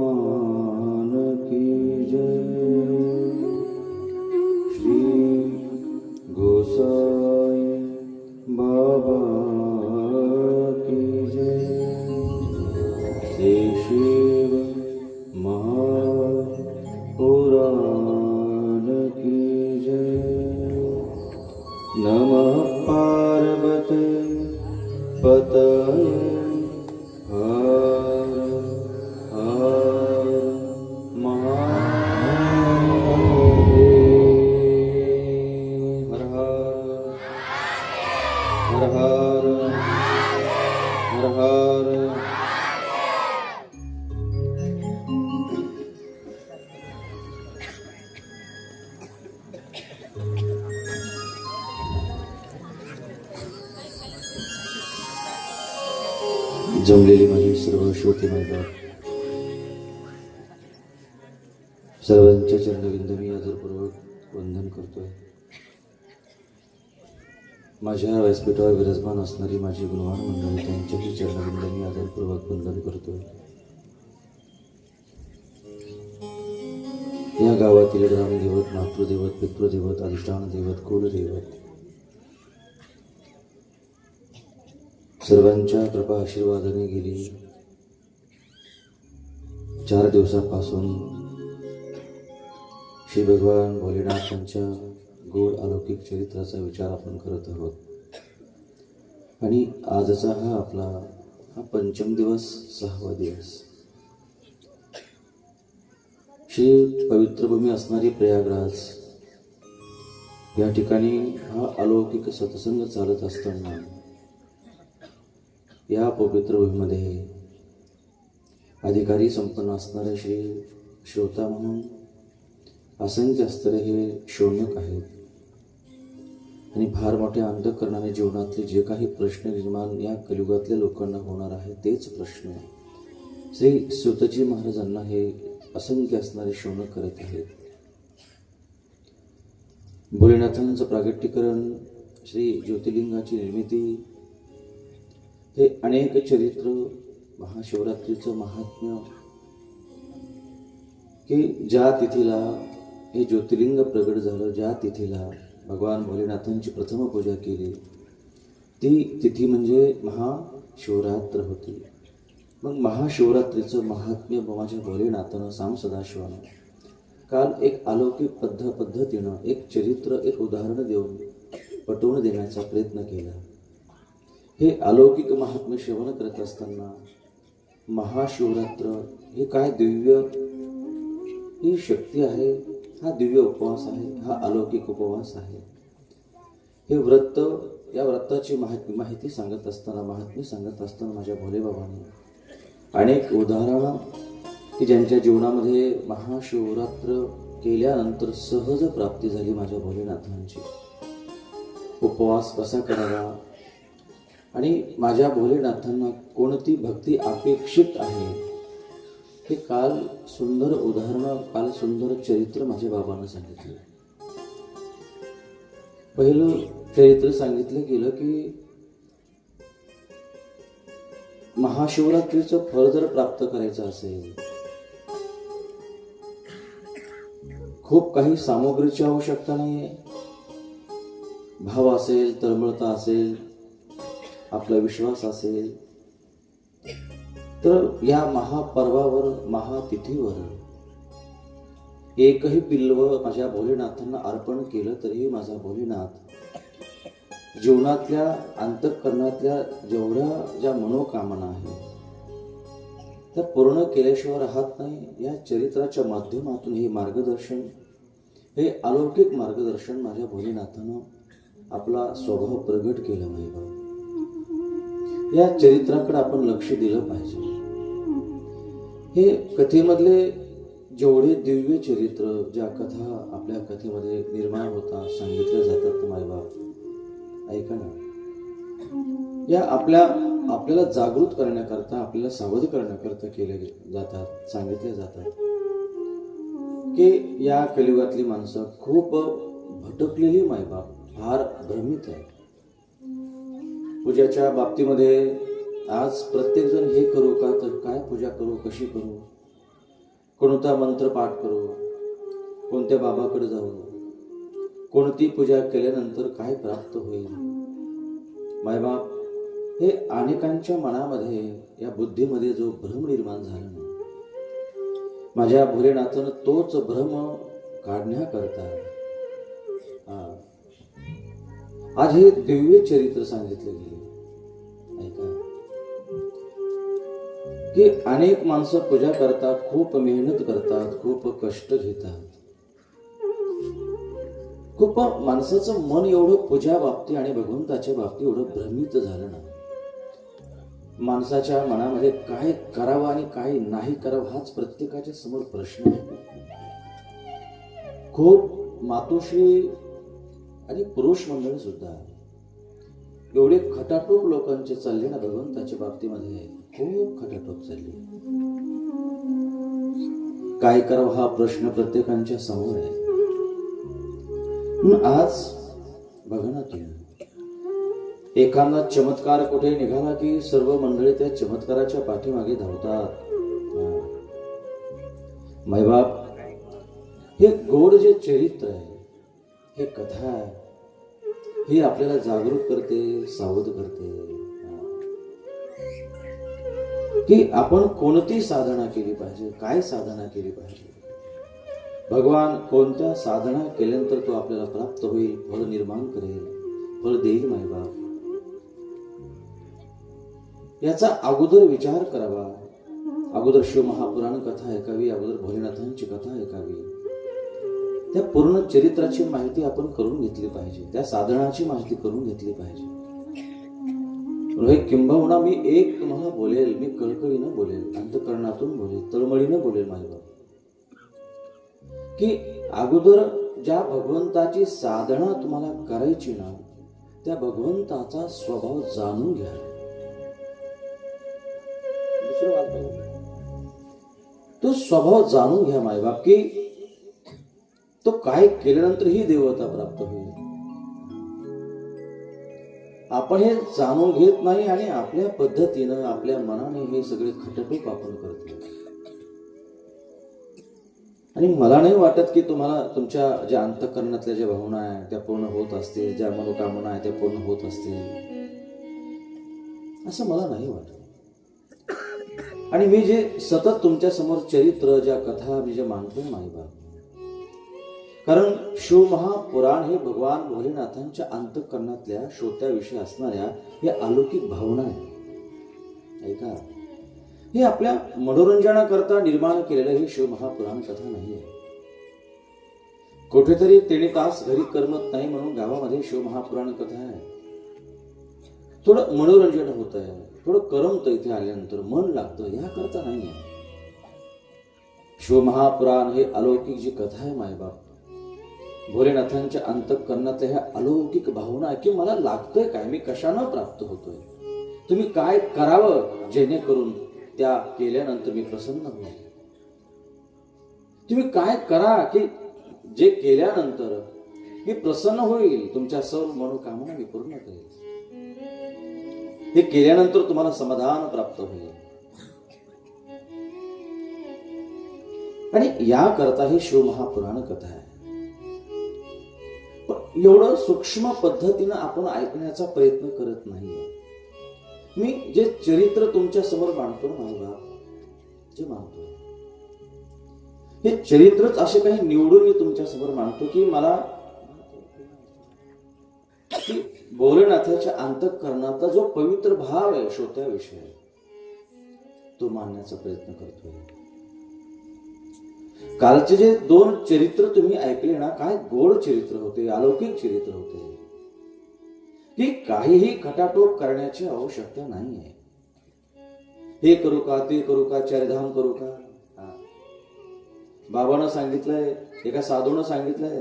Oh. जमलेली माझी सर्व श्रोते मैदान सर्वांच्या चरणविंद मी आदरपूर्वक वंदन करतोय. माझ्या व्यासपीठावर विराजमान असणारी माझी गुणवान मंडळी त्यांच्याही चरणविंद मी आदरपूर्वक वंदन करतोय. या गावातील ग्रामदेवत मातृदेवत पितृदेवत अधिष्ठान देवत कुलदेवत सर्वांच्या कृपा आशीर्वादाने गेली. चार दिवसापासून श्री भगवान भोलेनाथांच्या गोड अलौकिक चरित्राचा विचार आपण करत आहोत. आणि आजचा हा आपला हा पंचम दिवस सहावा दिवस. श्री पवित्र भूमी असणारी प्रयागराज या ठिकाणी हा अलौकिक सत्संग चालत असताना या पवित्र भूमीमध्ये अधिकारी संपन्न असणारे श्री श्रोता म्हणून असंख्य असणारे हे शोधक आहेत. आणि फार मोठे अंधकरणाने जीवनातले जे काही प्रश्न निर्माण या कलियुगातल्या लोकांना होणार आहे तेच प्रश्न श्री सुतजी महाराजांना हे असंख्य असणारे शोधक करत आहेत. भोलेनाथांचं प्रागट्यकरण श्री ज्योतिर्लिंगाची निर्मिती हे अनेक चरित्र महाशिवरात्रीचं महात्म्य की ज्या तिथीला हे ज्योतिर्लिंग प्रगट झालं ज्या तिथीला भगवान भोलेनाथांची प्रथम पूजा केली ती तिथी म्हणजे महाशिवरात्र होती. मग महाशिवरात्रीचं महात्म्य माझ्या भोलेनाथानं साम सदाशिवानं. काल एक अलौकिक पद्ध पद्धतीनं एक चरित्र एक उदाहरण देऊन पटवून देण्याचा प्रयत्न केला. हे अलौकिक महात्म्य श्रवण करत असताना महाशिवरात्र हे काय दिव्य ही शक्ती आहे हा दिव्य उपवास आहे हा अलौकिक उपवास आहे. हे व्रत या व्रताची माहिती माहिती सांगत असताना महात्म्य सांगत असताना माझ्या भोलेबाबांनी अनेक उदाहरणं की ज्यांच्या जीवनामध्ये महाशिवरात्र केल्यानंतर सहज प्राप्ती झाली माझ्या भोलेनाथांची. उपवास कसा करावा? आणि माझ्या भोलेनाथांना कोणती भक्ती अपेक्षित आहे? हे काल सुंदर उदाहरणं काल सुंदर चरित्र माझ्या बाबांना सांगितलं. पहिलं चरित्र सांगितलं गेलं की महाशिवरात्रीचं फळ जर प्राप्त करायचं असेल खूप काही सामग्रीची आवश्यकता नाही भाव असेल तळमळता असेल आपला विश्वास असेल. तर या महापर्वावर महातिथीवर एकही पिल्व माझ्या भोलेनाथांना अर्पण केलं तरीही माझा भोलेनाथ जीवनातल्या अंतःकरणातल्या जेवढ्या ज्या मनोकामना आहेत तर पूर्ण केल्याशिवाय राहत नाही. या चरित्राच्या माध्यमातून हे मार्गदर्शन हे अलौकिक मार्गदर्शन माझ्या भोलेनाथानं आपला स्वभाव प्रगट केला माहिती या चरित्राकडे आपण लक्ष दिलं पाहिजे. हे कथेमधले जेवढे दिव्य चरित्र ज्या कथा आपल्या कथेमध्ये निर्माण होतात सांगितल्या जातात मायबाप ऐका ना. या आपल्या आपल्याला जागृत करण्याकरता आपल्याला सावध करण्याकरता केले जातात सांगितले जातात. की या कलियुगातली माणसं खूप भटकलेली मायबाप फार भ्रमित आहे पूजाच्या बाबतीमध्ये आज प्रत्येकजण हे करू का? तर काय पूजा करू? कशी करू? कोणता मंत्र पाठ करू? कोणत्या बाबाकडे जाऊ? कोणती पूजा केल्यानंतर काय प्राप्त होईल? मायबाप हे अनेकांच्या मनामध्ये या बुद्धीमध्ये जो भ्रम निर्माण झाला ना माझ्या भोलेनाथानं तोच भ्रम काढण्याकरता आज हे दिव्य चरित्र सांगितले गेले. ऐका. की अनेक माणसं पूजा करतात खूप मेहनत करतात खूप कष्ट घेतात. खूप माणसाचं मन एवढं पूजा बाबती आणि भगवंताच्या बाबती एवढं भ्रमित झालं ना. माणसाच्या मनामध्ये काय करावं आणि काय नाही करावं हाच प्रत्येकाच्या समोर प्रश्न आहे. खूप मातोश्री आणि पुरुष मंडळी सुद्धा. एवढे खटाटोप लोकांचे चालले ना भगवंताच्या बाबतीमध्ये खूप खटाटोप चालली. काय करावं हा प्रश्न प्रत्येकांच्या समोर आहे. म्हणून आज बघा ना तुम्ही. एखादा चमत्कार कुठे निघाला की सर्व मंडळी त्या चमत्काराच्या पाठीमागे धावतात? हा. मैबाप हे गोड जे चरित्र आहे हे कथा आहे. ही आपल्याला जागरूक करते सावध करते. की आपण कोणती साधना केली पाहिजे? काय साधना केली पाहिजे? भगवान कोणत्या साधना केल्यानंतर तो आपल्याला प्राप्त होईल फळ निर्माण करेल फळ देईल मायबाप याचा अगोदर विचार करावा. अगोदर शिव महापुराण कथा ऐकावी अगोदर भोलेनाथांची कथा ऐकावी. त्या पूर्ण चरित्राची माहिती आपण करून घेतली पाहिजे. त्या साधनाची माहिती करून घेतली पाहिजे. रोहित किंबहुना मी एक तुम्हाला बोलेल मी कळकळीनं बोलेल अंतकरणातून बोलेल तळमळीनं बोलेल माझ्या की अगोदर ज्या भगवंताची साधना तुम्हाला करायची ना त्या भगवंताचा स्वभाव जाणून घ्या. दुसरं तो स्वभाव जाणून घ्या मायबाप की तो काय केल्यानंतर ही देवता प्राप्त होईल. आपण हे जाणून घेत नाही आणि आपल्या पद्धतीनं आपल्या मनाने हे सगळे खटटूप आपण करतो आणि मला नाही वाटत की तुम्हाला तुमच्या ज्या अंतकरणातल्या ज्या भावना आहे त्या पूर्ण होत असतील ज्या मनोकामना आहे त्या पूर्ण होत असतील. असं मला नाही वाटत. आणि मी जे सतत तुमच्यासमोर चरित्र ज्या कथा मी जे मांडतोय माईबाप कारण शिवमहापुराण हे भगवान भोलेनाथांच्या अंतकरणातल्या श्रोत्याविषयी असणाऱ्या हे अलौकिक भावना आहे. ऐका. हे आपल्या मनोरंजनाकरता निर्माण केलेलं हे शिवमहापुराण कथा नाही आहे. कुठेतरी तेणे तास घरी करमत नाही म्हणून गावामध्ये शिवमहापुराण कथा आहे. थोडं मनोरंजन होत आहे. थोडं करमतं इथे आल्यानंतर मन लागतं याकरता नाही आहे. शिवमहापुराण हे अलौकिक जी कथा आहे मायबाप भोलेनाथांच्या अंतकरणातल्या ह्या अलौकिक भावना की मला लागतोय काय? मी कशानं प्राप्त होतोय? तुम्ही काय करावं जेणेकरून त्या केल्यानंतर मी प्रसन्न होईल? तुम्ही काय करा की जे केल्यानंतर मी प्रसन्न होईल? तुमच्या सर्व मनोकामना मी पूर्ण करेल. हे केल्यानंतर तुम्हाला समाधान प्राप्त होईल. आणि याकरता ही शिवमहापुराण कथा आहे. एवढं सूक्ष्म पद्धतीनं आपण ऐकण्याचा प्रयत्न करत नाहीये. मी जे चरित्र तुमच्यासमोर मांडतो ना जे मांडतो. हे चरित्रच असे काही निवडून मी तुमच्यासमोर मांडतो की मला की भोलेनाथाच्या अंतकरणाचा जो पवित्र भाव आहे श्रोत्याविषयी तो मानण्याचा प्रयत्न करतोय. कालचे जे दोन चरित्र तुम्ही ऐकले ना काय गोड चरित्र होते अलौकिक चरित्र होते. की काहीही खटाटोप करण्याची आवश्यकता नाहीये. हे करू का ते करू का चारिधाम करू का? बाबानं सांगितलंय एका साधूनं सांगितलंय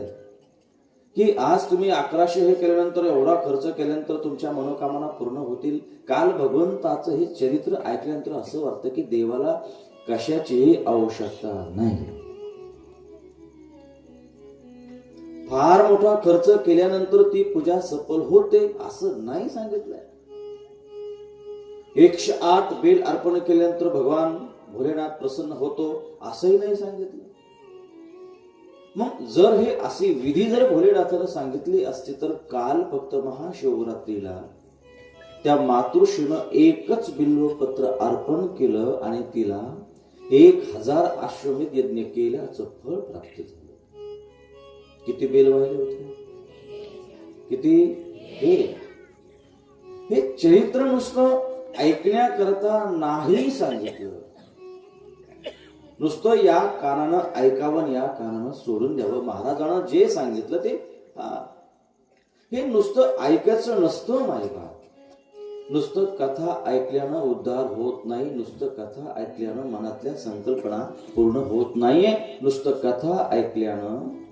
की आज तुम्ही अकराशे हे केल्यानंतर एवढा खर्च केल्यानंतर तुमच्या मनोकामना पूर्ण होतील. काल भगवंताचं हे चरित्र ऐकल्यानंतर असं वाटतं की देवाला कशाचीही आवश्यकता नाही. फार मोठा खर्च केल्यानंतर ती पूजा सफल होते असं नाही सांगितलंय. एकशे आठ बेल अर्पण केल्यानंतर भगवान भोलेनाथ प्रसन्न होतो असंही नाही सांगितलं. मग जर हे अशी विधी जर भोलेनाथानं सांगितली असती तर काल फक्त महाशिवरात्रीला त्या मातृश्रीनं एकच बिल्वपत्र अर्पण केलं आणि तिला एक हजार आश्रमित यज्ञ केल्याचं फळ प्राप्त झालं. किती बेल वाहिले होते? किती? हे. हे चरित्र नुसतं ऐकण्याकरता नाही सांगितलं. नुसतं या कानानं ऐकावं या कानानं सोडून द्यावं. महाराजांना जे सांगितलं ते हे नुसतं ऐकायचं नसतं मायबा नुसतं कथा ऐकल्यानं उद्धार होत नाही नुसतं कथा ऐकल्यानं मनातल्या संकल्पना पूर्ण होत नाहीये. नुसतं कथा ऐकल्यानं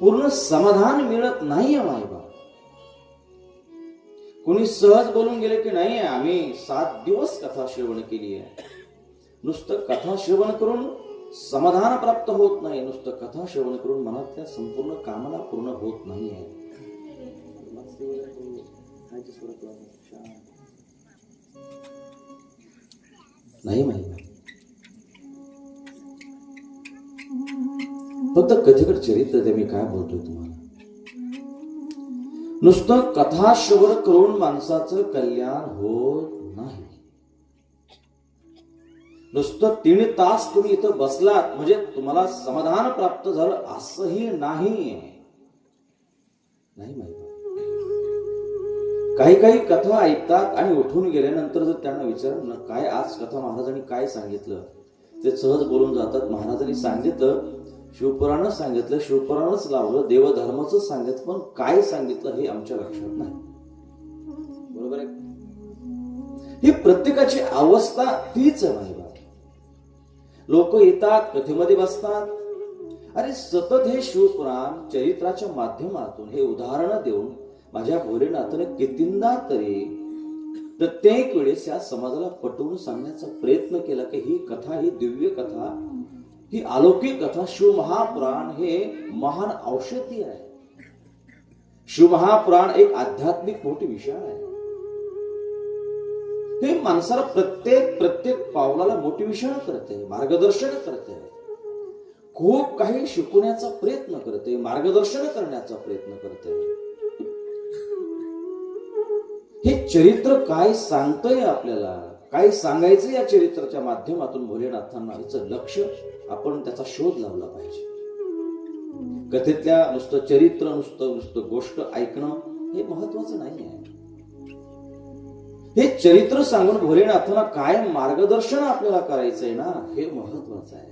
पूर्ण समाधान मिळत नाहीये मायबा कोणी सहज बोलून गेले की नाही आम्ही सात दिवस कथा श्रवण केली आहे. नुसतं कथा श्रवण करून समाधान प्राप्त होत नाही. नुसतं कथा श्रवण करून मनातल्या संपूर्ण कामना पूर्ण होत नाही आहे नाही माहिती फक्त कथेकड चरित्र ते मी काय बोलतोय तुम्हाला? नुसतं कथा श्रवण करून माणसाचं कल्याण होत नाही. नुसतं तीन तास तुम्ही इथं बसलात म्हणजे तुम्हाला समाधान प्राप्त झालं असंही नाही. नाही माहिती. काही काही कथा ऐकतात आणि उठून गेल्यानंतर जर त्यांना विचारलं काय आज कथा महाराजांनी काय सांगितलं? ते सहज बोलून जातात. महाराजांनी सांगितलं शिवपुराणच सांगितलं शिवपुराणच लावलं देवधर्माच सांगितलं पण काय सांगितलं हे आमच्या लक्षात नाही. बरोबर आहे? ही प्रत्येकाची अवस्था तीच आहे लोक येतात कथेमध्ये बसतात. अरे सतत हे शिवपुराण चरित्राच्या माध्यमातून हे उदाहरण देऊन माझ्या भोलेनाथाने कितींदा तरी प्रत्येक वेळेस या समाजाला पटवून सांगण्याचा प्रयत्न केला की ही कथा ही दिव्य कथा ही अलौकिक कथा शिवमहापुराण हे महान औषधी आहे. शिवमहापुराण एक आध्यात्मिक मोठी विषय आहे. हे माणसाला प्रत्येक प्रत्येक पावलाला मोटिवेशन करते मार्गदर्शन करते. खूप काही शिकवण्याचा प्रयत्न करते मार्गदर्शन करण्याचा प्रयत्न करते. हे चरित्र काय सांगतंय आपल्याला? काय सांगायचं या चरित्राच्या माध्यमातून भोलेनाथांना याचं लक्ष आपण त्याचा शोध लावला पाहिजे. कथेतल्या नुसतं चरित्र नुसतं नुसतं गोष्ट ऐकणं हे महत्वाचं नाही आहे हे चरित्र सांगून भोलेनाथांना काय मार्गदर्शन आपल्याला करायचंय ना हे महत्वाचं आहे.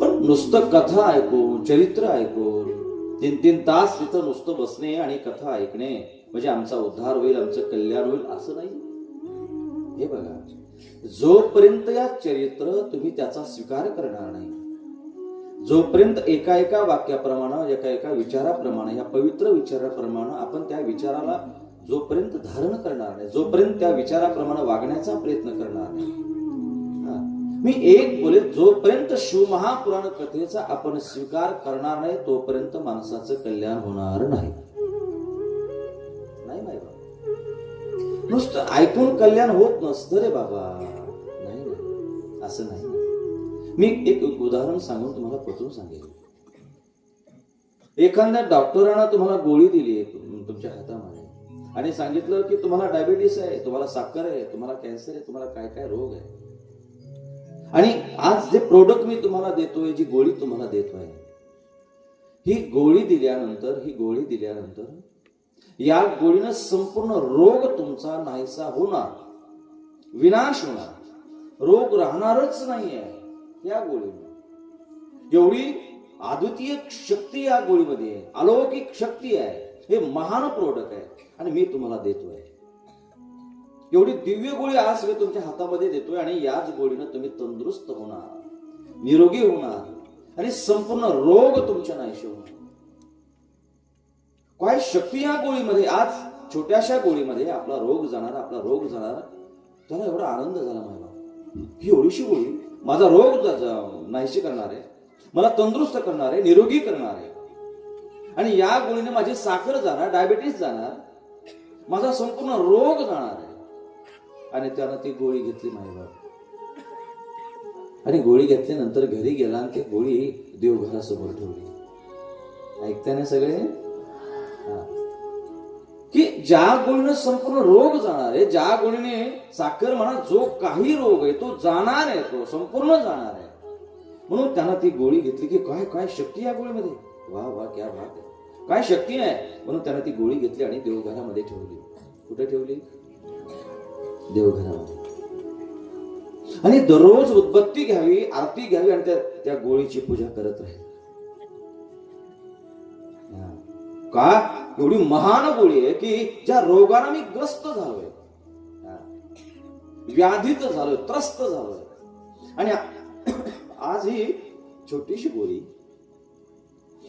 पण नुसतं कथा ऐकून चरित्र ऐकून तीन तीन तास तिथं नुसतं बसणे आणि कथा ऐकणे म्हणजे आमचा उद्धार होईल आमचं कल्याण होईल असं नाही. हे बघा जोपर्यंत या चरित्र तुम्ही त्याचा स्वीकार करणार नाही जोपर्यंत एका एका वाक्याप्रमाणे एका एका विचाराप्रमाणे या पवित्र विचाराप्रमाणे आपण त्या विचाराला जोपर्यंत धारण करणार नाही जोपर्यंत त्या विचाराप्रमाणे वागण्याचा प्रयत्न करणार नाही. मी एक बोले जोपर्यंत शिवमहापुराण कथेचा आपण स्वीकार करणार नाही तोपर्यंत माणसाचं कल्याण होणार नाही. नुसतं ऐकून कल्याण होत नसतं रे बाबा. नाही असं नाही. मी एक उदाहरण सांगून तुम्हाला पटवून सांगेल एखाद्या डॉक्टरानं तुम्हाला गोळी दिली तुमच्या हातामध्ये आणि सांगितलं की तुम्हाला डायबिटीस आहे तुम्हाला साखर आहे तुम्हाला कॅन्सर आहे तुम्हाला काय काय रोग आहे. आणि आज जे प्रोडक्ट मी तुम्हाला देतोय जी गोळी तुम्हाला देतोय ही गोळी दिल्यानंतर ही गोळी दिल्यानंतर या गोळीनं संपूर्ण रोग तुमचा नाहीसा होणार विनाश होणार. रोग राहणारच नाहीये या गोळीने. एवढी अद्वितीय शक्ती या गोळीमध्ये आहे अलौकिक शक्ती आहे हे महान प्रोडक्ट आहे. आणि मी तुम्हाला देतोय. एवढी दिव्य गोळी आज मी तुमच्या हातामध्ये देतोय आणि याच गोळीनं तुम्ही तंदुरुस्त होणार निरोगी होणार. आणि संपूर्ण रोग तुमच्या नाहीसे होणार. काय शक्ती या गोळीमध्ये? आज छोट्याशा गोळीमध्ये आपला रोग जाणार आपला रोग जाणार त्याला एवढा आनंद झाला मला. ही एवढीशी गोळी माझा रोग जा- नाहीशी करणार आहे मला तंदुरुस्त करणार आहे निरोगी करणार. आहे आणि या गोळीने माझी साखर जाणार डायबिटीस जाणार माझा संपूर्ण रोग जाणार आहे. आणि त्यानं ती गोळी घेतली माईबाप आणि गोळी घेतल्यानंतर घरी गेला आणि ती गोळी देवघरासमोर ठेवली. ऐकताय ना सगळे? की ज्या गोळीनं संपूर्ण रोग जाणार आहे ज्या गोळीने साखर म्हणा जो काही रोग आहे तो जाणार आहे तो संपूर्ण जाणार आहे. म्हणून त्यांना ती गोळी घेतली की काय काय शक्ती या गोळीमध्ये? वा वा क्या भाग आहे. काय शक्ती आहे? म्हणून त्यांना ती गोळी घेतली आणि देवघरामध्ये ठेवली. कुठे ठेवली? देवघरामध्ये. आणि दररोज उद्बत्ती घ्यावी आरती घ्यावी आणि त्या त्या गोळीची पूजा करत राहील. का? एवढी महान गोळी आहे की ज्या रोगाने मी ग्रस्त झालोय. हा. व्याधीत झालोय त्रस्त झालोय. आणि आज ही छोटीशी गोळी.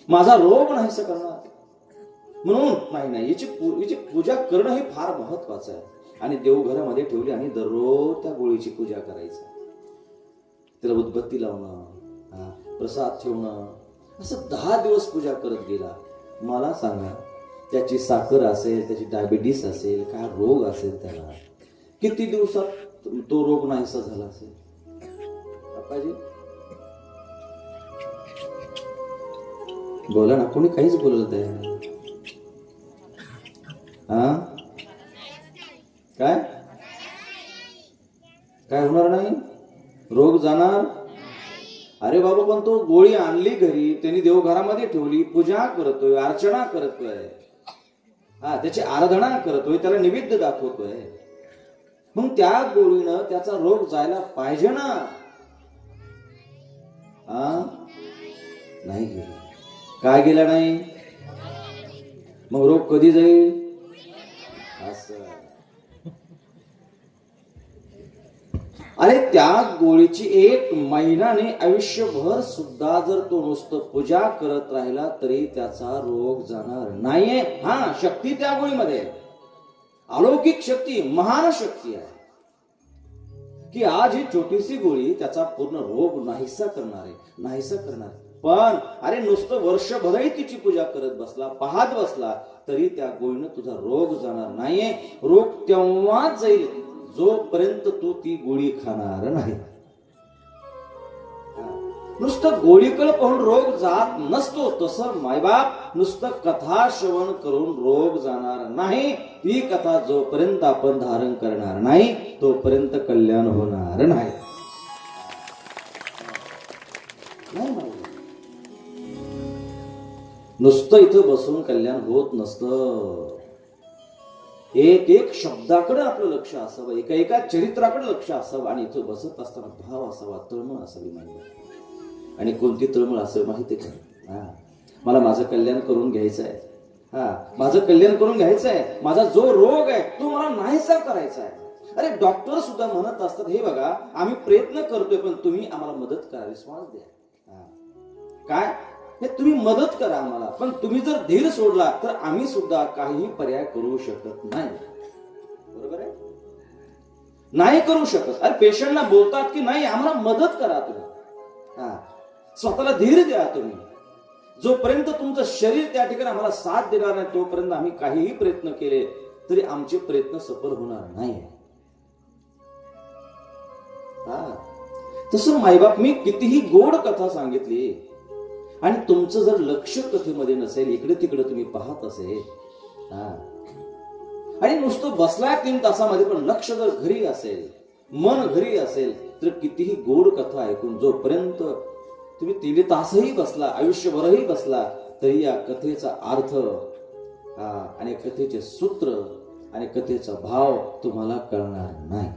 माझा रोग नाहीसा करणार. म्हणून नाही नाही याची याची पूजा करणं हे फार महत्वाचं आहे. आणि देवघरामध्ये ठेवली आणि दररोज त्या गोळीची पूजा करायची. त्याला उद्बत्ती लावणं हा, प्रसाद ठेवणं असं दहा दिवस पूजा करत गेला. मला सांगा त्याची साखर असेल त्याची डायबिटीस असेल काय रोग असेल त्याला? किती दिवसात तो रोग नाहीसा झाला असेल? बोला ना कोणी काहीच बोलत आहे हा? काय? काय होणार नाही? रोग जाणार? अरे बाबा पण तो गोळी आणली घरी त्यांनी देवघरामध्ये ठेवली पूजा करतोय अर्चना करतोय. हा त्याची आराधना करतोय त्याला निवेद्य दाखवतोय. मग त्या गोळीनं त्याचा रोग जायला पाहिजे ना? हा नाही गेला. काय गेला नाही? मग रोग कधी जाईल? असं. अरे त्या गोळीची एक महिन्याने आयुष्यभर सुद्धा जर तो नुसतं पूजा करत राहिला तरी त्याचा रोग जाणार नाहीये. हा शक्ती त्या गोळीमध्ये. अलौकिक शक्ती महान शक्ती आहे. की आज ही छोटीशी गोळी त्याचा पूर्ण रोग नाहीसा करणार आहे नाहीसा करणार. पण अरे नुसतं वर्षभरही तिची पूजा करत बसला पाहत बसला तरी त्या गोळीनं तुझा रोग जाणार नाहीये. रोग तेव्हाच जाईल जोपर्यंत तू ती गोळी खाणार नाही. नुसतं गोळीकडे पाहून रोग जात नसतो तसं मायबाप नुसतं कथा श्रवण करून रोग जाणार नाही. ती कथा जोपर्यंत आपण धारण करणार नाही तोपर्यंत कल्याण होणार नाही. नुसतं इथं बसून कल्याण होत नसतं. एक एक शब्दाकडे आपलं लक्ष असावं एका एका चरित्राकडे लक्ष असावं आणि इथं बसत असताना भाव असावा तळमळ असावी माहिती आणि कोणती तळमळ असावी माहिती का? हा. मला माझं कल्याण करून घ्यायचं आहे. हा. माझं कल्याण करून घ्यायचं आहे. माझा जो रोग आहे तो मला नाहीसा करायचा आहे. अरे डॉक्टर सुद्धा म्हणत असतात हे बघा आम्ही प्रयत्न करतोय पण तुम्ही आम्हाला मदत करा रिस्पॉन्स द्या. हा. काय? हे तुम्ही मदत करा आम्हाला. पण तुम्ही जर धीर सोडला तर आम्ही सुद्धा काहीही पर्याय करू शकत नाही. बरोबर आहे? नाही करू शकत. अरे पेशंटला बोलतात की नाही आम्हाला मदत करा तुम्ही. हा. स्वतःला धीर द्या तुम्ही. जोपर्यंत तुमचं शरीर त्या ठिकाणी आम्हाला साथ देणार नाही तोपर्यंत आम्ही काहीही प्रयत्न केले तरी आमचे प्रयत्न सफल होणार नाही. हा. तसं मायबाप मी कितीही गोड कथा सांगितली आणि तुमचं जर लक्ष कथेमध्ये नसेल इकडे तिकडे तुम्ही पाहत असेल हा. आणि नुसतं बसलाय तीन तासामध्ये पण लक्ष जर घरी असेल मन घरी असेल तर कितीही गोड कथा ऐकून जोपर्यंत तुम्ही तीन तासही बसला आयुष्यभरही बसला तरी या कथेचा अर्थ हा आणि कथेचे सूत्र आणि कथेचा भाव तुम्हाला कळणार नाही.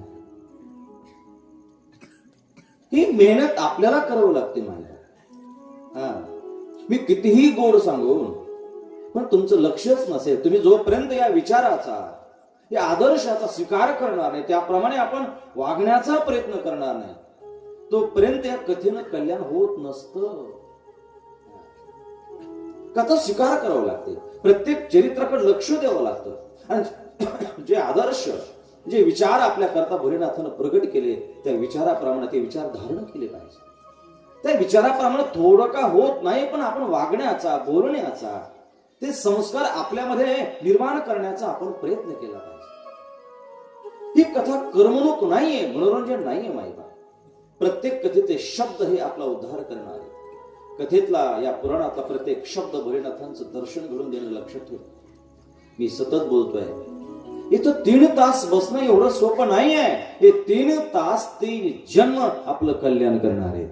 ही मेहनत आपल्याला करावं लागते माहिती हा. मी कितीही गोड सांगून पण तुमचं लक्षच नसेल तुम्ही जोपर्यंत या विचाराचा या आदर्शाचा स्वीकार करणार नाही त्याप्रमाणे आपण वागण्याचा प्रयत्न करणार नाही. तोपर्यंत या कथेनं कल्याण होत नसतं. कथा स्वीकार करावं लागते. प्रत्येक चरित्राकडे लक्ष द्यावं लागतं. आणि जे आदर्श जे विचार आपल्या करता भोलेनाथानं प्रगट केले त्या विचाराप्रमाणे ते विचार धारण केले पाहिजे. त्या विचाराप्रमाणे थोडं का होत नाही पण आपण वागण्याचा बोलण्याचा ते संस्कार आपल्यामध्ये निर्माण करण्याचा आपण प्रयत्न केला पाहिजे. ही कथा करमणूक नाहीये मनोरंजन नाहीये माहिती प्रत्येक कथेचे शब्द हे आपला उद्धार करणार. आहे कथेतला या पुराणातला प्रत्येक शब्द भोलेनाथांचं दर्शन घडून देणं लक्षात ठेव. मी सतत बोलतोय इथं तीन तास बसणं एवढं सोपं नाहीये. हे तीन तास तीन जन्म आपलं कल्याण करणार. आहेत